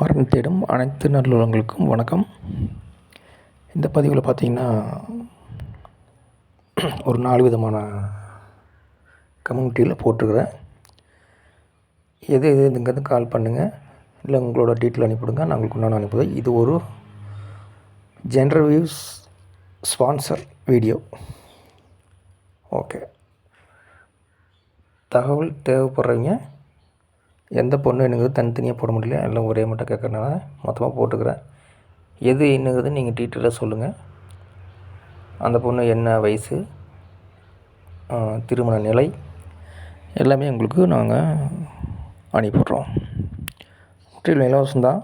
மரம் தேடும் அனைத்து நல்லுள்ளங்களுக்கும் வணக்கம். இந்த பதிவில் பார்த்தீங்கன்னா ஒரு நாலு விதமான கம்யூனிட்டியில் போட்டிருக்கிறேன். எது எது இதுங்கிறது கால் பண்ணுங்கள் இல்லை உங்களோட டீட்டெயில் அனுப்பிவிடுங்க. நான் உங்களுக்கு உண்டான அனுப்புவேன் இது ஒரு general views sponsor video okay தகவல் தேவைப்படுறவங்க எந்த பொண்ணு என்னங்கிறது தனித்தனியாக போட முடியல. எல்லாம் ஒரே மட்டும் கேட்கறதுனால மொத்தமாக போட்டுக்கிறேன். எது என்னங்கிறது நீங்கள் டீட்டெயிலாக சொல்லுங்கள் அந்த பொண்ணு என்ன வயசு திருமண நிலை எல்லாமே உங்களுக்கு நாங்கள் அனுப்பிவிட்றோம் முற்றிலும் இலவசம்தான்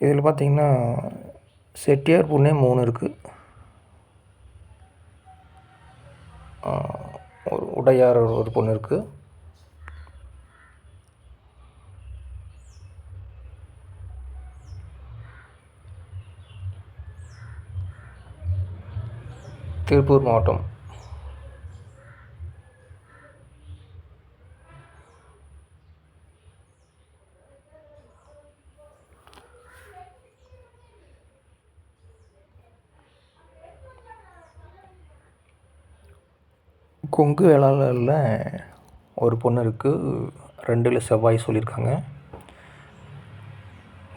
இதில் பார்த்தீங்கன்னா செட்டியார் பொண்ணே மூணு இருக்குது ஒரு உடையார் ஒரு பொண்ணு இருக்குது திருப்பூர் மாவட்டம். கொங்கு வேளாளரில் ஒரு பொண்ணு இருக்குது ரெண்டில் செவ்வாய் சொல்லியிருக்காங்க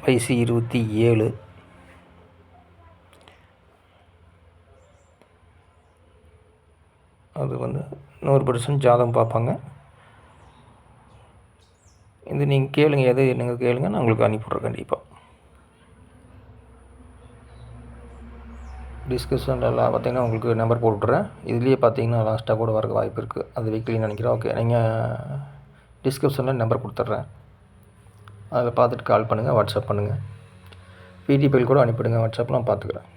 வயசு இருபத்தி ஏழு. அது வந்து நூறு பர்சன்ட் ஜாதகம் பார்ப்பாங்க. இது நீங்கள் கேளுங்க எது என்னங்க கேளுங்க. நான் உங்களுக்கு அனுப்பிவிட்றேன் கண்டிப்பாக டிஸ்கிரிப்ஷனில் பார்த்தீங்கன்னா உங்களுக்கு நம்பர் போட்டுறேன் இதுலேயே பார்த்தீங்கன்னா லாஸ்ட்டாக கூட வரக்கு வாய்ப்பு இருக்குது அது வீக்லின்னு நினைக்கிறேன். ஓகே நீங்கள் டிஸ்கிரிப்ஷனில் நம்பர் கொடுத்துட்றேன். அதில் பார்த்துட்டு கால் பண்ணுங்கள் வாட்ஸ்அப் பண்ணுங்கள் பிடிபிஎல் கூட அனுப்பிவிடுங்க வாட்ஸ்அப்பில் நான் பார்த்துக்குறேன்.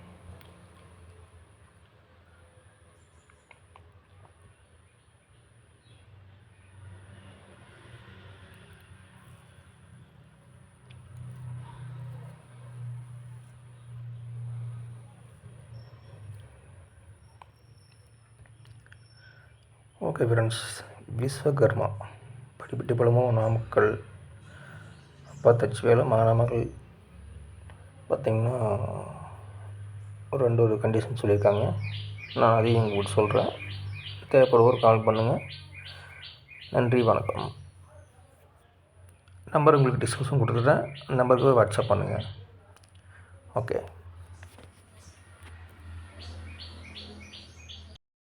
Okay friends Vishwakarma. படிப்பு பலமும் நாமக்கல். அப்பா தச்சுவேலை மாணவர்கள் பார்த்திங்கன்னா ஒரு ரெண்டு ஒரு கண்டிஷன் சொல்லியிருக்காங்க. நான் அதையும் உங்களுக்கு சொல்கிறேன் தேவைப்படுவோர் கால் பண்ணுங்கள் நன்றி வணக்கம். நம்பர் உங்களுக்கு டிஸ்கிரிப்ஷன் கொடுத்துட்றேன் நம்பருக்கு வாட்ஸ்அப் பண்ணுங்கள் ஓகே